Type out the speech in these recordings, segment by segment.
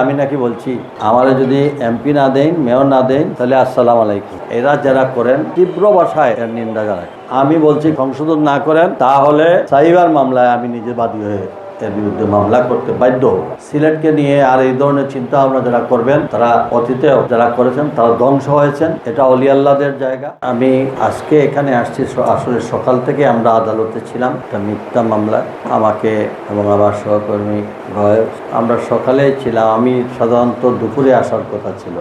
আমি নাকি বলছি, আমারে যদি এমপি না দেন, মেয়র না দেন, তাহলে আসসালাম আলাইকুম। এরা যারা করেন, তীব্র ভাষায় এর নিন্দা জানায়। আমি বলছি, সংশোধন না করেন, তাহলে সাইবার মামলায় আমি নিজে বাদী হয়ে এর বিরুদ্ধে মামলা করতে বাধ্য সিলেটকে নিয়ে আর এই ধরনের চিন্তা ভাবনা যারা করবেন, তারা অতীতেও যারা করেছেন, তারা ধ্বংস হয়েছেন। এটা অলি আল্লাহদের জায়গা। আমি আজকে এখানে আসছি আসলে সকাল থেকে আমরা আদালতে ছিলাম। একটা মিথ্যা মামলা। আমাকে এবং আমার সহকর্মী ভয়। আমরা সকালেই ছিলাম। আমি সাধারণত দুপুরে আসার কথা ছিল।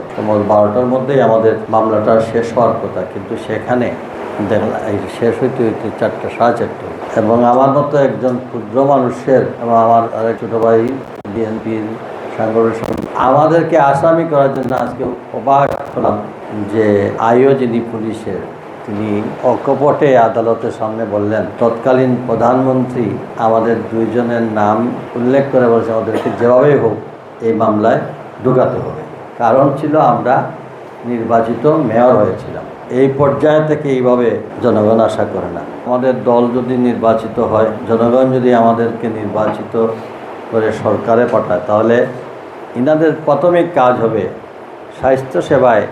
বারোটার মধ্যেই আমাদের মামলাটা শেষ হওয়ার কথা। কিন্তু সেখানে শেষ হইতে হইতে চারটা, সাড়ে চারটে এবং আমার মতো একজন ক্ষুদ্র মানুষের এবং আমার আরেক ছোটো ভাই, বিএনপির সাংগঠনিক আমাদেরকে আসামি করার জন্য আজকে অবাক হলাম যে আইও যিনি পুলিশের তিনি অকপটে আদালতের সামনে বললেন, তৎকালীন প্রধানমন্ত্রী আমাদের দুইজনের নাম উল্লেখ করে বলেছে আমাদেরকে যেভাবেই হোক এই মামলায় ঢুকাতে হবে। কারণ ছিল আমরা নির্বাচিত মেয়র হয়েছিলাম। এই পর্যায়ে থেকে এইভাবে জনগণ আশা করে না। আমাদের দল যদি নির্বাচিত হয়, জনগণ যদি আমাদেরকে নির্বাচিত করে সরকারে পাঠায়, তাহলে ইনাদের প্রাথমিক কাজ হবে স্বাস্থ্য স্বাস্থ্যসেবায়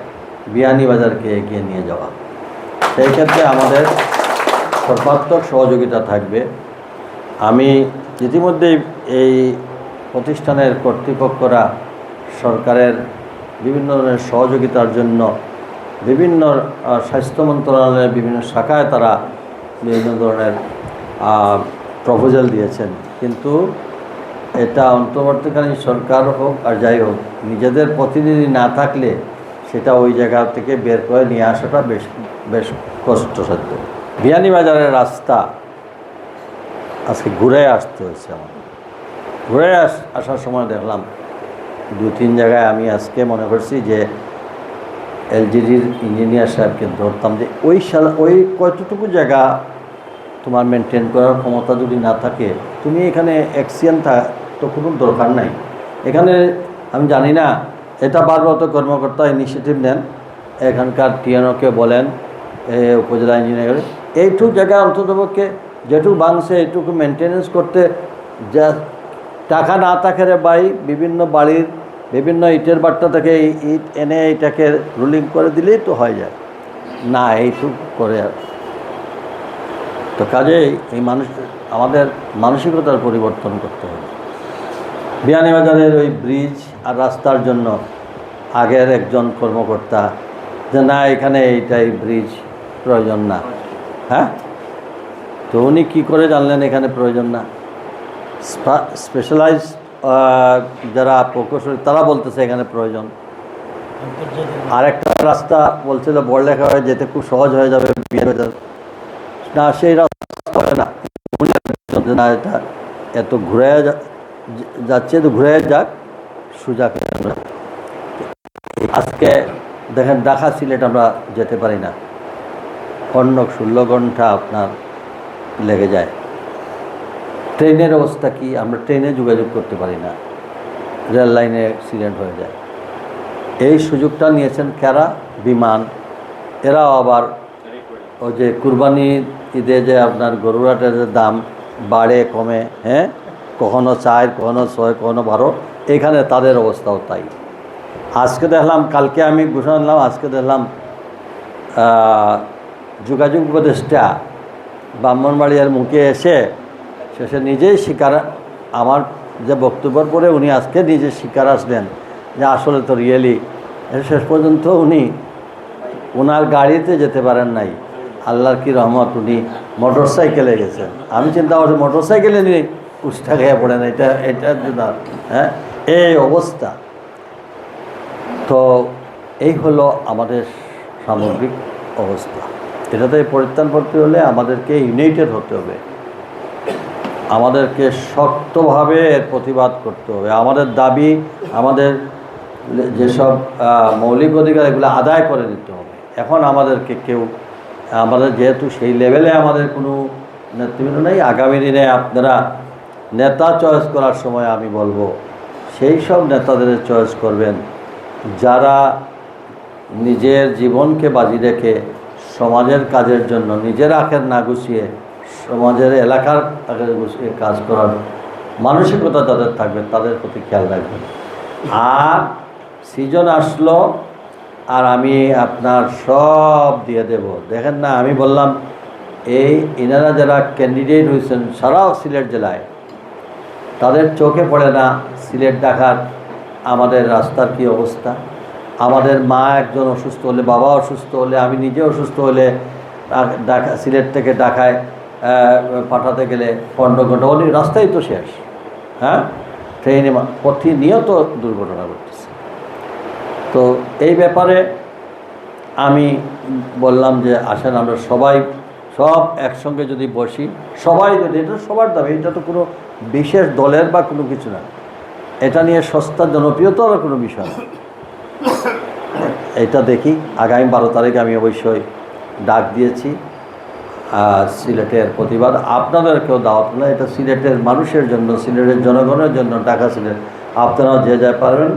বিয়ানীবাজারকে এগিয়ে নিয়ে যাওয়া। সেই ক্ষেত্রে আমাদের সর্বাত্মক সহযোগিতা থাকবে। আমি ইতিমধ্যেই এই প্রতিষ্ঠানের কর্তৃপক্ষরা সরকারের বিভিন্ন ধরনের সহযোগিতার জন্য বিভিন্ন স্বাস্থ্য মন্ত্রণালয়ের বিভিন্ন শাখায় তারা বিভিন্ন ধরনের প্রপোজাল দিয়েছেন। কিন্তু এটা অন্তর্বর্তীকালীন সরকার হোক আর যাই হোক, নিজেদের প্রতিনিধি না থাকলে সেটা ওই জায়গা থেকে বের করে নিয়ে আসাটা বেশ বেশ কষ্টসাধ্য। বিয়ানীবাজারের রাস্তা আজকে ঘুরে আসতে হয়েছে আমার। ঘুরে আস, আসার সময় দেখলাম দু তিন জায়গায় আমি আজকে মনে করছি যে এলজিডির ইঞ্জিনিয়ার সাহেবকে ধরতাম যে ওই সাল ওই কতটুকু জায়গা তোমার মেনটেন করার ক্ষমতা যদি না থাকে, তুমি এখানে অ্যাকশিয়ান থা তো কোনো দরকার নাই। এখানে আমি জানি না, এটা ভারপ্রাপ্ত কর্মকর্তা ইনিশিয়েটিভ নেন। এখানকার টিএনওকে বলেন উপজেলা ইঞ্জিনিয়ার এইটুকু জায়গা অন্ততপক্ষে যেটুকু বাংছে এইটুকু মেনটেনেন্স করতে যা টাকা না থাকে রে ভাই, বিভিন্ন বাড়ির বিভিন্ন ইটের বাট্টা থেকে ইট এনে এটাকে রুলিং করে দিলেই তো হয়ে যায়। না এইটুকু করে আর। তো কাজেই এই মানুষ, আমাদের মানসিকতার পরিবর্তন করতে হবে। বিয়ানীবাজারের ওই ব্রিজ আর রাস্তার জন্য আগের একজন কর্মকর্তা যে, না, এখানে এইটাই ব্রিজ, প্রয়োজন না। হ্যাঁ? তো উনি কী করে জানলেন এখানে প্রয়োজন না? স্পেশালাইজ যারা প্রকৌশলী তারা বলতেছে এখানে প্রয়োজন। আরেকটা রাস্তা বলছিল বড়লেখা হয়ে যেতে খুব সহজ হয়ে যাবে না সেই রাস্তা হবে না। না এটা এত ঘুরে যাচ্ছে তো ঘুরে যাক সুজা আজকে দেখেন ঢাকা সিলেট আমরা যেতে পারি না। অন্য ষোলো ঘণ্টা আপনার লেগে যায়। ট্রেনের অবস্থা কি? আমরা ট্রেনে যোগাযোগ করতে পারি না। রেল লাইনে অ্যাক্সিডেন্ট হয়ে যায়। এই সুযোগটা নিয়েছেন কারা? বিমান। এরাও আবার ওই যে কুরবানি ঈদে যে আপনার গরুরাটের দাম বাড়ে, কমে হ্যাঁ? কখনো চার, কখনো ছয়, কখনো বারো, এখানে তাদের অবস্থাও তাই। আজকে দেখলাম, কালকে আমি ঘোষণা দিলাম, আজকে দেখলাম যোগাযোগ উপদেষ্টা ব্রাহ্মণবাড়িয়ার মুখে এসে শেষে নিজেই স্বীকার আমার যে বক্তব্যের পরে উনি আজকে নিজে স্বীকার আসলেন যে আসলে তো রিয়েলি শেষ পর্যন্ত উনি ওনার গাড়িতে যেতে পারেন নাই। আল্লাহর কি রহমত, উনি মোটর সাইকেলে গেছেন। আমি চিন্তা করছি মোটর সাইকেলে নিয়ে কুষ্টা খেয়ে পড়েন এটা এটার জন্য হ্যাঁ? এই অবস্থা। তো এই হলো আমাদের সামগ্রিক অবস্থা। এটাতে পরিত্রাণ করতে হলে আমাদেরকে ইউনাইটেড হতে হবে। আমাদেরকে শক্তভাবে এর প্রতিবাদ করতে হবে। আমাদের দাবি, আমাদের যেসব মৌলিক অধিকার, এগুলো আদায় করে নিতে হবে। এখন আমাদেরকে কেউ, আমাদের যেহেতু সেই লেভেলে আমাদের কোনো নেতৃবৃন্দ নেই, আগামী দিনে আপনারা নেতা চয়েস করার সময় আমি বলব, সেই সব নেতাদের চয়েস করবেন যারা নিজের জীবনকে বাজি রেখে সমাজের কাজের জন্য নিজের আখের না গুছিয়ে সমাজের এলাকার কাজ করার মানসিকতা যাদের থাকবে তাদের প্রতি খেয়াল রাখবেন। আর সিজন আসলো আর আমি আপনার সব দিয়ে দেব। দেখেন না আমি বললাম এই ইনারা যারা ক্যান্ডিডেট হয়েছেন সারা সিলেট জেলায় তাদের চোখে পড়ে না সিলেট ঢাকার আমাদের রাস্তার কি অবস্থা? আমাদের মা একজন অসুস্থ হলে বাবা অসুস্থ হলে আমি নিজে অসুস্থ হলে ঢাকা সিলেট থেকে আহ, পাঠাতে গেলে পনেরো ঘণ্টা। অনেক রাস্তাই তো শেষ। হ্যাঁ? ট্রেনে প্রতিনিয়ত দুর্ঘটনা ঘটতেছে। তো এই ব্যাপারে আমি বললাম যে, আসেন আমরা সবাই সব একসঙ্গে যদি বসি, সবাই যদি, এটা সবার দাবি, এটা তো কোনো বিশেষ দলের বা কোনো কিছু না। এটা নিয়ে সস্তা জনপ্রিয়তার কোনো বিষয় না। এটা দেখি, আগামী বারো তারিখে আমি অবশ্যই ডাক দিয়েছি। সিলেটের প্রতিবাদ। আপনাদেরকেও দাওয়াত না, এটা সিলেটের মানুষের জন্য, সিলেটের জনগণের জন্য ঢাকা সিলেট। আপনারা যে যা পারবেন,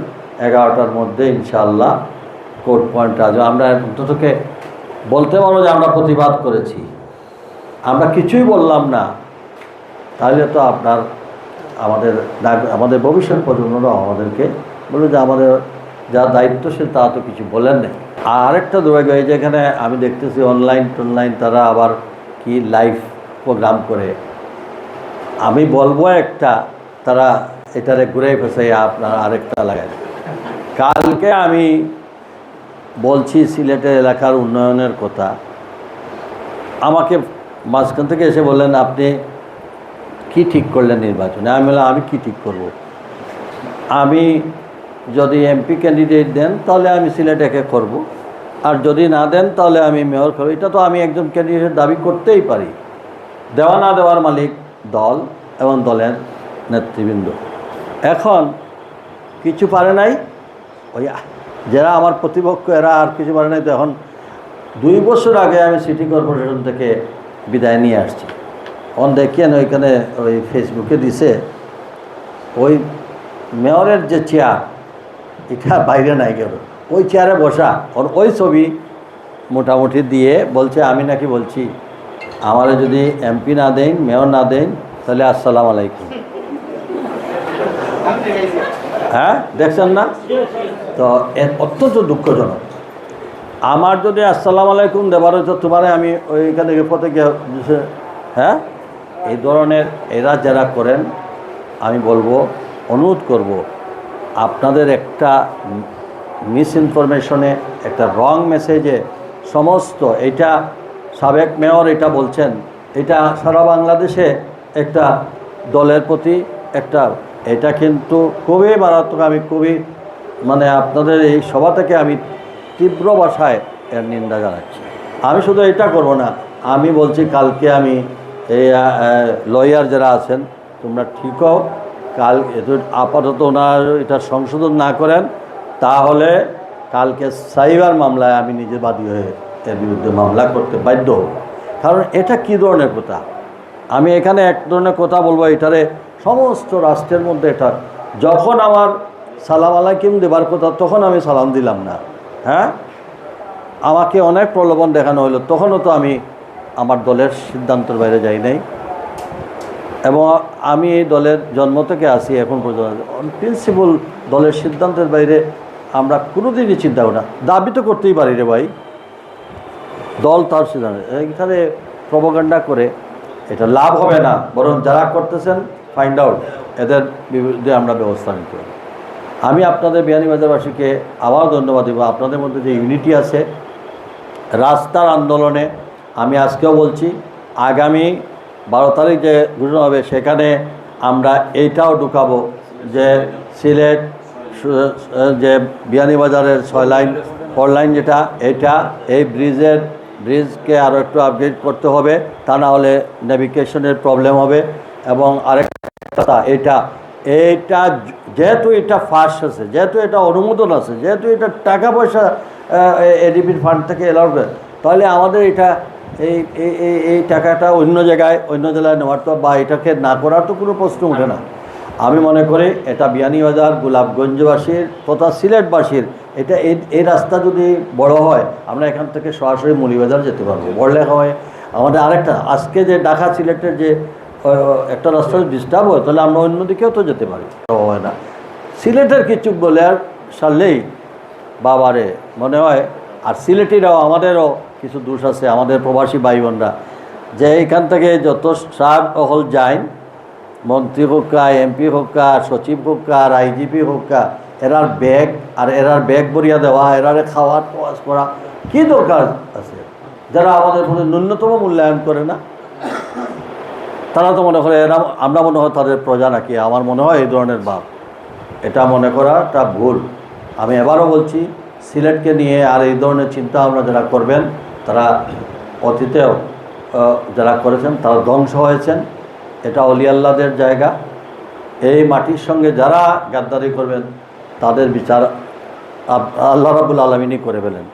এগারোটার মধ্যে ইনশাআল্লাহ কোর্ট পয়েন্ট আসবে আমরা অন্ততকে বলতে পারব যে আমরা প্রতিবাদ করেছি। আমরা কিছুই বললাম না। তাহলে তো আপনার, আমাদের আমাদের ভবিষ্যৎ প্রজন্মরাও আমাদেরকে বলবে যে আমাদের যা দায়িত্বশীল তা তো কিছু বলেন নেই। আর আরেকটা দুর্ভাগ্য এই যেখানে আমি দেখতেছি অনলাইন টনলাইন তারা আবার কি লাইভ প্রোগ্রাম করে আমি বলব একটা, তারা এটারে ঘুরে ফেসে আপনার আরেকটা লাগায় কালকে আমি বলছি সিলেটের এলাকার উন্নয়নের কথা আমাকে মাঝখান থেকে এসে বললেন, আপনি কি ঠিক করলেন নির্বাচনে আমি বললাম, আমি কি ঠিক করব। আমি যদি এমপি ক্যান্ডিডেট দেন, তাহলে আমি সিলেটেকে করব। আর যদি না দেন তাহলে আমি মেয়র করব এটা তো আমি একজন ক্যান্ডিডেট দাবি করতেই পারি। দেওয়া না দেওয়ার মালিক দল এবং দলের নেতৃবৃন্দ। এখন কিছু পারে নাই। ওই যারা আমার প্রতিপক্ষ, এরা আর কিছু পারে নাই। তো এখন দুই বছর আগে আমি সিটি কর্পোরেশন থেকে বিদায় নিয়ে আসছি। অন দেখেন ওইখানে ওই ফেসবুকে দিছে, ওই মেয়রের যে চেয়ার এটা বাইরে নাই গেল ওই চেয়ারে বসা। ওর ওই ছবি মোটামুটি দিয়ে বলছে, আমি নাকি বলছি, আমারে যদি এমপি না দেন মেয়র না দেন, তাহলে আসসালাম আলাইকুম। হ্যাঁ দেখছেন না? তো এ অত্যন্ত দুঃখজনক। আমার যদি আসসালাম আলাইকুম দেবার হতো তোমারে আমি ওইখানে পথে গিয়ে হ্যাঁ? এই ধরনের এরা যারা করেন, আমি বলব, অনুরোধ করব, আপনাদের একটা মিস ইনফরমেশনে একটা রং মেসেজে সমস্ত এটা সাবেক মেয়র এটা বলছেন, এটা সারা বাংলাদেশে একটা দলের প্রতি একটা, এটা কিন্তু খুবই মারাত্মক, আমি খুবই মানে আপনাদের এই সভা থেকে আমি তীব্র ভাষায় এর নিন্দা জানাচ্ছি। আমি শুধু এটা করব না, আমি বলছি কালকে আমি এই লয়ার যারা আছেন, তোমরা ঠিক হও, কাল আপাতত ওনার এটা সংশোধন না করেন তাহলে কালকে সাইবার মামলায় আমি নিজে বাদী হয়ে এর বিরুদ্ধে মামলা করতে বাধ্য হব। কারণ এটা কী ধরনের কথা? আমি এখানে এক ধরনের কথা বলব, এটারে সমস্ত রাষ্ট্রের মধ্যে এটা, যখন আমার সালাম আলাইকুম দেবার কথা, তখন আমি সালাম দিলাম না। হ্যাঁ? আমাকে অনেক প্রলোভন দেখানো হলো, তখনও তো আমি আমার দলের সিদ্ধান্তের বাইরে যাই নাই। এবং আমি এই দলের জন্ম থেকে আসি এখন পর্যন্ত। প্রিন্সিপাল দলের সিদ্ধান্তের বাইরে আমরা কোনোদিনই চিন্তা করি না। দাবি তো করতেই পারি রে ভাই। দল তার এখানে প্রবগান্ডা করে, এটা লাভ হবে না। বরং যারা করতেছেন ফাইন্ড আউট এদের বিরুদ্ধে আমরা ব্যবস্থা নিতে আমি আপনাদের বিয়ানীবাজারবাসীকে আবার ধন্যবাদ দেবো। আপনাদের মধ্যে যে ইউনিটি আছে, রাস্তার আন্দোলনে আমি আজকেও বলছি, আগামী বারো তারিখ যে ঘোষণা হবে, সেখানে আমরা এইটাও ঢুকাবো যে সিলেট যে বিয়ানীবাজারের ছয় লাইন ফোর লাইন যেটা এটা এই ব্রিজের ব্রিজকে আরও একটু আপগ্রেড করতে হবে তা না হলে নেভিগেশনের প্রবলেম হবে এবং আরেকটা এটা এইটা যেহেতু এটা ফার্স্ট আছে যেহেতু এটা অনুমোদন আছে যেহেতু এটা টাকা পয়সা এডিপির ফান্ড থেকে এলাউ করে তাহলে আমাদের এটা এই- এই টাকাটা অন্য জায়গায় অন্য জেলায় নেওয়ার তো বা এটাকে না করার তো কোনো প্রশ্ন ওঠে না আমি মনে করি এটা বিয়ানীবাজার গোলাপগঞ্জবাসীর তথা সিলেটবাসীর। এটা এই রাস্তা যদি বড় হয়, আমরা এখান থেকে সরাসরি মুড়িবাজার যেতে পারব। বড়লে হয়। আমাদের আরেকটা, আজকে যে ঢাকা সিলেটের যে একটা রাস্তা ডিস্টার্ব হয়, তাহলে আমরা অন্যদিকেও তো যেতে পারি। হয় না। সিলেটের কিছু বলে আর সারলেই বাবারে মনে হয়, আর সিলেটিরাও, আমাদেরও কিছু দোষ আছে, আমাদের প্রবাসী ভাই বোনরা যে এখান থেকে যত সার অহল যায় মন্ত্রী হোকা এমপি হোকা সচিব হোকা আর আইজিপি হোকা এরার ব্যাগ আর এরার ব্যাগ বরিয়া দেওয়া, এরারে খাওয়ার প্রয়াস করা, কী দরকার আছে? যারা আমাদের কোনো ন্যূনতম মূল্যায়ন করে না, তারা তো মনে করে এরা, আমরা মনে হয় তাদের প্রজা নাকি, আমার মনে হয় এই ধরনের ভাব এটা মনে করাটা ভুল। আমি এবারও বলছি, সিলেটকে নিয়ে আর এই ধরনের চিন্তা ভাবনা যারা করবেন, তারা অতীতেও যারা করেছেন, তারা ধ্বংস হয়েছেন। এটা অলিয়াল্লাদের জায়গা। এই মাটির সঙ্গে যারা গাদ্দারি করবেন, তাদের বিচার আল্লাহ রাবুল আলমিনই করে ফেলেন।